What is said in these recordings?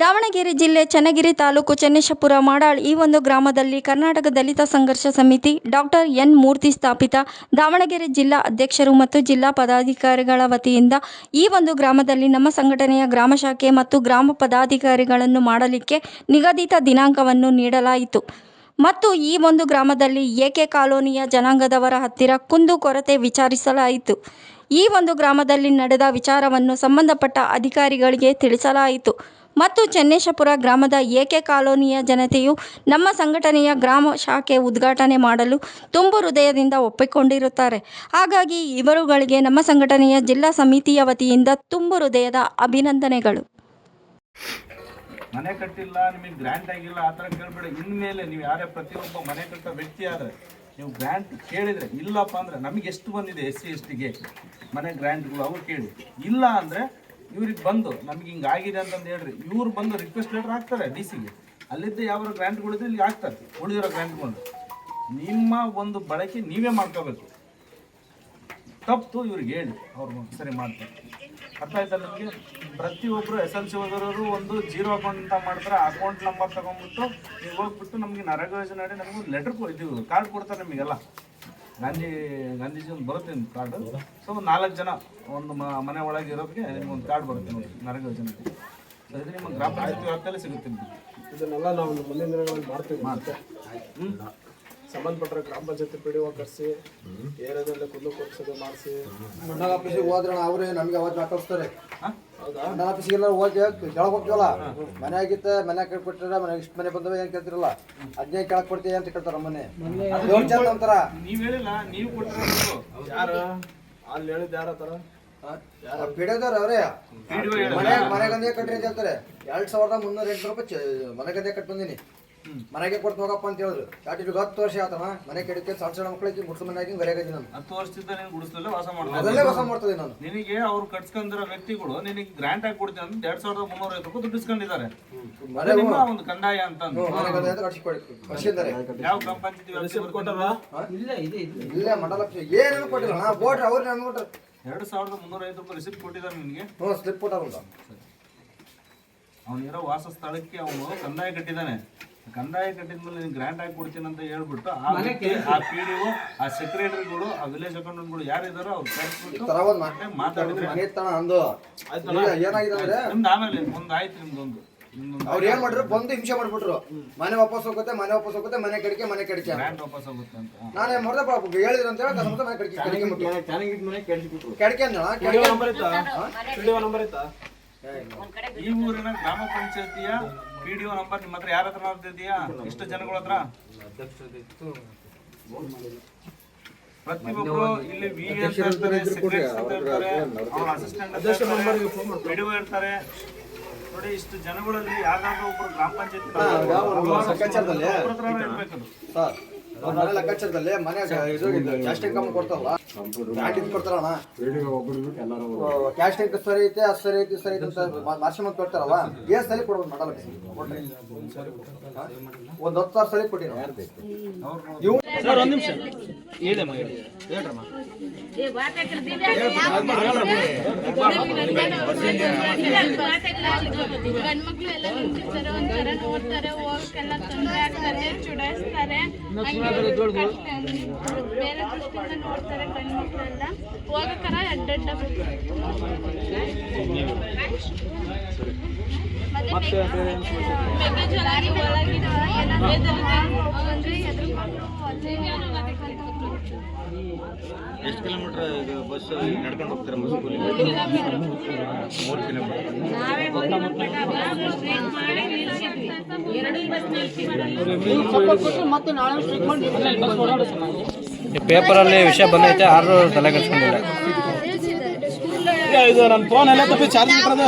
ದಾವಣಗೆರೆ ಜಿಲ್ಲೆ ಚನ್ನಗಿರಿ ತಾಲೂಕು ಚೆನ್ನೇಶಪುರ ಮಾಡಾಳ್ ಈ ಒಂದು ಗ್ರಾಮದಲ್ಲಿ ಕರ್ನಾಟಕ ದಲಿತ ಸಂಘರ್ಷ ಸಮಿತಿ ಡಾಕ್ಟರ್ ಎನ್ ಮೂರ್ತಿ ಸ್ಥಾಪಿತ. ದಾವಣಗೆರೆ ಜಿಲ್ಲಾ ಅಧ್ಯಕ್ಷರು ಮತ್ತು ಜಿಲ್ಲಾ ಪದಾಧಿಕಾರಿಗಳ ವತಿಯಿಂದ ಈ ಒಂದು ಗ್ರಾಮದಲ್ಲಿ ನಮ್ಮ ಸಂಘಟನೆಯ ಗ್ರಾಮ ಶಾಖೆ ಮತ್ತು ಗ್ರಾಮ ಪದಾಧಿಕಾರಿಗಳನ್ನು ಮಾಡಲಿಕ್ಕೆ ನಿಗದಿತ ದಿನಾಂಕವನ್ನು ನೀಡಲಾಯಿತು. ಮತ್ತು ಈ ಒಂದು ಗ್ರಾಮದಲ್ಲಿ ಏಕೆ ಕಾಲೋನಿಯ ಜನಾಂಗದವರ ಹತ್ತಿರ ಕುಂದು ಕೊರತೆ ವಿಚಾರಿಸಲಾಯಿತು. ಈ ಒಂದು ಗ್ರಾಮದಲ್ಲಿ ನಡೆದ ವಿಚಾರವನ್ನು ಸಂಬಂಧಪಟ್ಟ ಅಧಿಕಾರಿಗಳಿಗೆ ತಿಳಿಸಲಾಯಿತು. ಮತ್ತು ಚನ್ನೇಶಪುರ ಗ್ರಾಮದ ಏಕೆ ಕಾಲೋನಿಯ ಜನತೆಯು ನಮ್ಮ ಸಂಘಟನೆಯ ಗ್ರಾಮ ಶಾಖೆ ಉದ್ಘಾಟನೆ ಮಾಡಲು ತುಂಬು ಹೃದಯದಿಂದ ಒಪ್ಪಿಕೊಂಡಿರುತ್ತಾರೆ. ಹಾಗಾಗಿ ಇವರುಗಳಿಗೆ ನಮ್ಮ ಸಂಘಟನೆಯ ಜಿಲ್ಲಾ ಸಮಿತಿಯ ವತಿಯಿಂದ ತುಂಬು ಹೃದಯದ ಅಭಿನಂದನೆಗಳು. ಮನೆ ಕಟ್ಟಿಲ್ಲ, ನಿಮಗೆ ಗ್ರ್ಯಾಂಟ್ ಆಗಿಲ್ಲ, ಆ ಥರ ಕೇಳ್ಬೇಡಿ. ಇನ್ಮೇಲೆ ನೀವು ಯಾರೇ ಪ್ರತಿಯೊಬ್ಬ ಮನೆ ಕಟ್ಟೋ ವ್ಯಕ್ತಿ ಆದರೆ ನೀವು ಗ್ರ್ಯಾಂಟ್ ಕೇಳಿದರೆ, ಇಲ್ಲಪ್ಪ ಅಂದರೆ ನಮಗೆ ಎಷ್ಟು ಬಂದಿದೆ ಎಸ್ ಸಿ ಎಸ್ ಟಿಗೆ ಮನೆ ಗ್ರ್ಯಾಂಟ್ಗಳು ಅವ್ರು ಕೇಳಿ. ಇಲ್ಲ ಅಂದರೆ ಇವ್ರಿಗೆ ಬಂದು, ನಮ್ಗೆ ಹಿಂಗೆ ಆಗಿದೆ ಅಂತಂದು ಹೇಳ್ರಿ. ಇವ್ರು ಬಂದು ರಿಕ್ವೆಸ್ಟ್ ಲೆಟರ್ ಹಾಕ್ತಾರೆ ಡಿ ಸಿಗೆ ಅಲ್ಲಿದ್ದ ಯಾವ ಗ್ರ್ಯಾಂಟ್ಗಳಿದ್ರೆ ಇಲ್ಲಿ ಹಾಕ್ತಾರೆ. ಉಳಿದಿರೋ ಗ್ರ್ಯಾಂಟ್ಗಳು ನಿಮ್ಮ ಒಂದು ಬಳಕೆ ನೀವೇ ಮಾಡ್ಕೋಬೇಕು. ತಪ್ಪು ಇವ್ರಿಗೆ ಹೇಳಿ, ಅವ್ರು ಸರಿ ಮಾಡ್ತಾರೆ. ಅರ್ಥ ಆಯ್ತಾ ನಿಮಗೆ? ಪ್ರತಿಯೊಬ್ಬರು ಎಸ್ ಎಲ್ ಸಿ ಓದೋರು ಒಂದು ಜೀರೋ ಅಕೌಂಟ್ ಅಂತ ಮಾಡ್ತಾರೆ ಅಕೌಂಟ್ ನಂಬರ್ ತಗೊಂಡ್ಬಿಟ್ಟು, ನೀವು ಹೋಗ್ಬಿಟ್ಟು ನಮಗೆ ನರೇಗ ಯೋಜನೆ ನಮಗೆ ಲೆಟ್ರ್ ಲೆಟರ್ ಇದು ಕಾರ್ಡ್ ಕೊಡ್ತಾರೆ ನಿಮಗೆಲ್ಲ. ಗಾಂಧಿ ಗಾಂಧೀಜಿ ಒಂದು ಬರುತ್ತೆ ನಿಮ್ಮ ಕಾರ್ಡು ಸೊ ಒಂದು ನಾಲ್ಕು ಜನ ಒಂದು ಮ- ಮನೆ ಒಳಗೆ ಇರೋದಕ್ಕೆ ನಿಮ್ಗೆ ಒಂದು ಕಾರ್ಡ್ ಬರುತ್ತೆ ನೋಡಿ ನರೇಗಾ ಯೋಜನೆ ಸೊ ಇದು ನಿಮ್ಮ ಗ್ರಾಮ ಪಂಚಾಯತಿ ವ್ಯಾಪ್ತಿಯಲ್ಲಿ ಸಿಗುತ್ತೆ ನಿಮಗೆ. ಇದನ್ನೆಲ್ಲ ನಾವು ಮುಂದಿನ ದಿನಗಳಲ್ಲಿ ಮಾಡ್ತೀವಿ. ಮತ್ತೆ ಸಂಬಂಧಪಟ್ಟರೆ ಸಂಬಂಧಪಟ್ಟ ಗ್ರಾಮ ಪಂಚಾಯತಿ ಪಿ ಡಿ ಕರೆಸಿ ಏರಿಯಾದಲ್ಲಿ ಕುಲ್ಲು ಕೊಡ್ಸೋದು ಮಾಡಿಸಿ. ಮಂಡಲ ಆಫೀಸಿಗೆ ಹೋದ್ರೆ ಅವರೇ ನಮಗೆ ಅವತ್ತು ಹಾಕಿಸ್ತಾರೆ ಹಾಂ? ಹೌದಾ? ಮಂಡಲ ಆಫೀಸಿಗೆಲ್ಲ ಹೋಗಿ ಕೆಳಗೆ ಹೋಗ್ತೀವಲ್ಲ? ಮನೆ ಆಗಿತ್ತ ಮನೆ ಕಟ್ಬಿಟ್ರೆ ಮನೆ ಇಷ್ಟು ಮನೆ ಬಂದವ ಏನು ಕೇಳ್ತಿರಲ್ಲ? ಅದ್ನೇ ಕೆಳಗೆ ಕೊಡ್ತೀವಿ ಅಂತ ಕೇಳ್ತಾರ ಮನೆ ಏಳು ಜನ ಅಂತಾರ? ನೀವ್ ಹೇಳಿಲ್ಲ ನೀವು ಕೊಟ್ಟಿರೋದು ಯಾರು? ಅಲ್ಲಿ ಹೇಳಿದ್ ಯಾರ ಪಿಡಿಯೋದವ್ರ ಅವರೇ ಹೇಳಿಲ್ಲ. ಮನೆ ಮನೆಗಂದೇ ಕಟ್ರಿ ಅಂತ ಹೇಳ್ತಾರೆ. ಎರಡ್ ಸಾವಿರದ ಮುನ್ನೂರ ಎಂಟು ರೂಪಾಯಿ ಮನೆಗಂದೇ ಮನೆ ಗಂದೆ ಕಟ್ ಬಂದಿನಿ. ಮನೆಗೆ ಕೊಟ್ಟು ಹೋಗಪ್ಪ ಅಂತ ಹೇಳಿದ್ರು. ಯಾಟಿಗೆ ಹತ್ತು ವರ್ಷ ಆತನ? ಮನೆ ಕೆಡಕ್ಕೆ ಸಣ್ಣ ಸಣ್ಣ ಮಕ್ಕಳಿಗೆ ಮುಟ್ಸು ಮನೆಯಾಗಿ ಹಾಕಿ ಬರೆಯಾಗಿದ್ದೀನಿ ನಾನು. ಹತ್ತು ವರ್ಷದಿಂದ ನೀನು ಗುಡಿಸಲೇ ವಾಸ ಮಾಡ್ತಾ ಅದಲ್ಲೇ ವಾಸ ಮಾಡ್ತದೆ ನಾನು. ನಿನಗೆ ಅವ್ರು ಕಟ್ಸ್ಕೊಂಡಿರೋ ವ್ಯಕ್ತಿಗಳು ನಿನಗೆ ಗ್ರಾಂಟ್ ಆಗಿ ಕೊಡ್ತೀನಿ ಅಂತ ಎರಡ್ ಸಾವಿರದ ಮುನ್ನೂರ ಐವತ್ತು ರೂಪಾಯಿ ದುಡ್ಡಿಸ್ಕೊಂಡಿದ್ದಾರೆ ನಿಮ್ಮ ಒಂದು ಕಂದಾಯ ಅಂತ ಅಂದು. ಮನೆ ಅಂತ ಯಾವ ಗ್ರಾಮ ಪಂಚಾಯತಿ ವ್ಯಾಪ್ತಿ? ಇಲ್ಲೇ ಮಂಡಲ ಏನೇನು ಕೊಟ್ಟಿಲ್ಲ? ನಾ ಬೋಟ್ರಿ ಅವ್ರು ನನ್ಗೆ ಕೊಟ್ರು ಎರಡು ಸಾವಿರದ ಮುನ್ನೂರ ಐವತ್ತು ರೂಪಾಯಿ ರಿಸಿಪ್ಟ್ ಕೊಟ್ಟಿದ್ದಾರೆ ನಿನಗೆ. ಹ್ಞೂ ಸ್ಲಿಪ್ ಕೊಟ್ಟಾರಂತ ಅವನಿರೋ ವಾಸ ಸ್ಥಳಕ್ಕೆ ಅವನು ಕಂದಾಯ ಕಟ್ಟಿದ್ದಾನೆ. ಕಂದಾಯ ಕಟ್ಟಿದ್ಮೇಲೆ ನೀನು ಗ್ರ್ಯಾಂಡ್ ಆಗಿ ಕೊಡ್ತೀನಿ ಅಂತ ಹೇಳ್ಬಿಟ್ಟು ಆ ವ್ಯಕ್ತಿ, ಆ ಪಿ ಡಿ ಆ ಸೆಕ್ರೆಟರಿಗಳು ಆ ವಿಲೇಜ್ ಅಕೌಂಟೆಂಟ್ಗಳು ಯಾರಿದಾರೋ ಅವ್ರು ಕರೆಸ್ಬಿಟ್ಟು ಮಾತಾಡಿದ್ರೆ ಮನೆ ತನ ಅಂದು. ಈಗ ಏನಾಗಿದೆ ಅಂದ್ರೆ ನಿಮ್ದು ಆಮೇಲೆ ಒಂದು ಆಯ್ತು ನಿಮ್ದೊಂದು ನಿಮ್ದೊಂದು ಅವ್ರು ಏನ್ ಮಾಡ್ರು? ಬಂದು ಹಿಂಸೆ ಮಾಡ್ಬಿಟ್ರು. ಮನೆ ವಾಪಸ್ ಹೋಗುತ್ತೆ ಮನೆ ವಾಪಸ್ ಹೋಗುತ್ತೆ ಮನೆ ಕಡಿಕೆ ಮನೆ ಕಡಿಕೆ. ಗ್ರಾಂಟ್ ವಾಪಸ್ ಆಗುತ್ತೆ ಅಂತ. ನಾನೇ ಮಾಡ್ದೆ ಪಾಪ ಹೇಳಿದ್ರು ಅಂತ ಹೇಳಿ ಮನೆ ಕಡಿಕೆ ಕಡಿಕೆ ಅಂದ್ರೆ ಕಡಿಕೆ ಅಂದ ಪಿ ಡಿ ನಂಬರ್ ಇತ್ತಾ? ಪಿ ನಂಬರ್ ಇತ್ತಾ? ಈ ಊರಿನ ಗ್ರಾಮ ಪಂಚಾಯತಿಯ ಪಿ ಡಿ ಒ ನಂಬರ್ ನಿಮ್ಮ ಹತ್ರ ಯಾರ ಹತ್ರ ಇದೆಯಾ? ಇಷ್ಟು ಜನಗಳ ಹತ್ರ? ಪ್ರತಿಯೊಬ್ಬರು ಇಲ್ಲಿ ವಿ ಅಂತ ಇರ್ತಾರೆ secretaries ಅಂತ ಇರ್ತಾರೆ ಅವ್ರ ಅಸಿಸ್ಟೆಂಟ್ ಪಿ ಡಿ ಒ ಇರ್ತಾರೆ ನೋಡಿ ಇಷ್ಟು ಜನಗಳಲ್ಲಿ ಯಾರಾದ್ರೂ ಒಬ್ರು ಗ್ರಾಮ ಪಂಚಾಯತಿ ಇರ್ಬೇಕು ಮನೆ ಲೆಕ್ಕಾಚಾರದಲ್ಲಿ ಮನೆ ಇದು ಕ್ಯಾಶ್ ಕೊಡ್ತಾರಲ್ಲ? ಕ್ಯಾಟ್ ಇದು ಕೊಡ್ತಾರಣ್ಣ ಕ್ಯಾಶ್ ಟ್ಯಾಂಕ್ ಸರಿ ಐತೆ ಅದು ಸರಿ ಐತೆ ಸರಿ ಐತೆ ಅಂತ ಮಾರ್ಷಿ ಮಂತ್ ಕೊಡ್ತಾರಲ್ಲ? ಏನ್ ಸರಿ ಕೊಡ್ಬೋದು ಮಾಡಲ್ಲ ಒಂದ್ ಹತ್ತು ಸಾವಿರ ಸರಿ ಕೊಟ್ಟಿರೋ? ಇವು ಗಂಡ್ಮಕ್ಳು ಎಲ್ಲ ನಿಂತಿರ್ತಾರೆ ಒಂಥರ ನೋಡ್ತಾರೆ ಹೋಗಕ್ಕೆಲ್ಲ ತೊಂದರೆ ಆಗ್ತಾರೆ ಚುಡಾಯಿಸ್ತಾರೆ. ಹಂಗೆ ಕಷ್ಟ- ಬೇರೆ ದೃಷ್ಟಿಯಿಂದ ನೋಡ್ತಾರೆ ಗಂಡ್ಮಕ್ಳೆಲ್ಲ ಹೋಗಕ್ಕಾರ ಅಡ್ಡಡ್ಡ ಮತ್ತೆ ಮೆಕ್ಕೆಜೋಳ ಒಳಗಿನ ಏನಾದ್ರು ಅಂದ್ರೆ ಹೆದರ್ಕೊಂಡು ಅಲ್ಲೇ ಅದಕ್ಕೆ ಎಷ್ಟು ಕಿಲೋಮೀಟರ್ ಇದು ಬಸ್ ನಡ್ಕೊಂಡು ಹೋಗ್ತಾರೆ ಸ್ಕೂಲಿಗೆ? ಮೂರು ಕಿಲೋಮೀಟರ್ ಪೇಪರಲ್ಲಿ ವಿಷಯ ಬಂದೈತೆ ಯಾರು ತಲೆ ಈಗ ಇದು ನನ್ನ ಫೋನ್ ಎಲ್ಲ ತಪ್ಪಿ ಚಾರ್ಜ್ ಬಿಟ್ರದ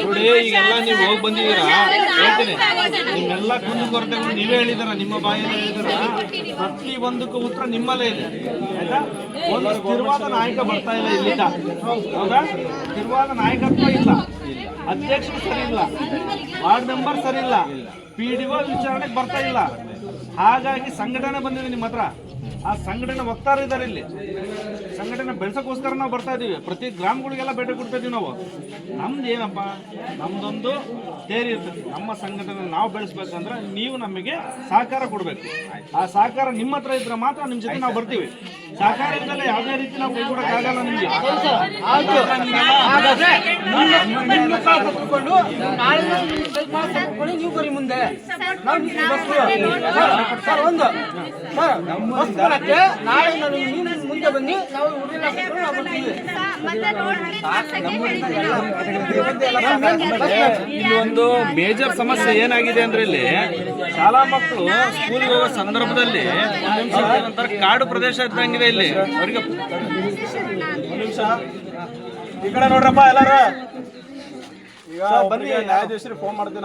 ನೋಡಿ ಈಗೆಲ್ಲ ನೀವು ಹೋಗಿ ಬಂದಿದ್ದೀರಾ? ಹೇಳ್ತೀನಿ. ನಿಮ್ಮೆಲ್ಲ ಕುಂದು ಕೊರತೆ ನೀವೇ ಹೇಳಿದಾರ ನಿಮ್ಮ ಬಾಯಲ್ಲಿ ಹೇಳಿದಾರ ಪ್ರತಿ ಒಂದಕ್ಕೂ ಉತ್ತರ ನಿಮ್ಮಲ್ಲೇ ಇದೆ. ಆಯ್ತಾ? ಒಂದು ಸ್ಥಿರವಾದ ನಾಯಕ ಬರ್ತಾ ಇಲ್ಲ ಇಲ್ಲಿಂದ. ಹೌದಾ? ಸ್ಥಿರವಾದ ನಾಯಕತ್ವ ಇಲ್ಲ. ಅಧ್ಯಕ್ಷರು ಸರಿ ಇಲ್ಲ ವಾರ್ಡ್ ಮೆಂಬರ್ ಸರಿ ಇಲ್ಲ ಪಿ ಡಿ ಒ ವಿಚಾರಣೆಗೆ ಬರ್ತಾ ಇಲ್ಲ. ಹಾಗಾಗಿ ಸಂಘಟನೆ ಬಂದಿದೆ ನಿಮ್ಮ ಹತ್ರ. ಆ ಸಂಘಟನೆ ವಕ್ತಾರ ಇದ್ದಾರೆ ಇಲ್ಲಿ. ಸಂಘಟನೆ ಬೆಳೆಸೋಕ್ಕೋಸ್ಕರ ನಾವು ಬರ್ತಾ ಇದ್ದೀವಿ ಪ್ರತಿ ಗ್ರಾಮಗಳಿಗೆಲ್ಲ ಭೇಟಿ ಕೊಡ್ತಾ ಇದೀವಿ ನಾವು. ನಮ್ದು ಏನಪ್ಪ? ನಮ್ದೊಂದು ತೇರಿ ಇರ್ತದೆ. ನಮ್ಮ ಸಂಘಟನೆ ನಾವು ಬೆಳೆಸ್ಬೇಕಂದ್ರೆ ನೀವು ನಮಗೆ ಸಹಕಾರ ಕೊಡಬೇಕು. ಆ ಸಹಕಾರ ನಿಮ್ಮ ಹತ್ರ ಇದ್ರೆ ಮಾತ್ರ ನಿಮ್ಮ ಜೊತೆ ನಾವು ಬರ್ತೀವಿ. ಸಹಕಾರ ಇಲ್ಲದೆ ಯಾವುದೇ ರೀತಿ ನಾವು ಕೈಗೊಡಕ್ಕಾಗಲ್ಲ ನಿಮಗೆ. ನೀವು ಬರಿ ಮುಂದೆ. ನಾವು ನಿಮ್ಗೆ ಸರ್ ಒಂದು. ಸರ್ ಬಸ್ ಬರಕ್ಕೆ ನಾಳೆ ನಾನು ಮುಂದೆ ಬನ್ನಿ. ನಾವು ಬರ್ತೀವಿ. ಇಲ್ಲಿ ಒಂದು ಮೇಜರ್ ಸಮಸ್ಯೆ ಏನಾಗಿದೆ ಅಂದ್ರೆ ಇಲ್ಲಿ ಶಾಲಾ ಮಕ್ಕಳು ಸ್ಕೂಲ್ಗೆ ಹೋಗೋ ಸಂದರ್ಭದಲ್ಲಿ ಒಂಥರ ಕಾಡು ಪ್ರದೇಶ ಇದ್ದಂಗಿದೆ ಇಲ್ಲಿ. ಅವರಿಗೆ ಈ ಕಡೆ ನೋಡ್ರಪ್ಪ ಎಲ್ಲಾರು. ಈಗ ಬನ್ನಿ. ನ್ಯಾಯಾಧೀಶರಿಗೆ ಫೋನ್ ಮಾಡ್ತೀನಿ.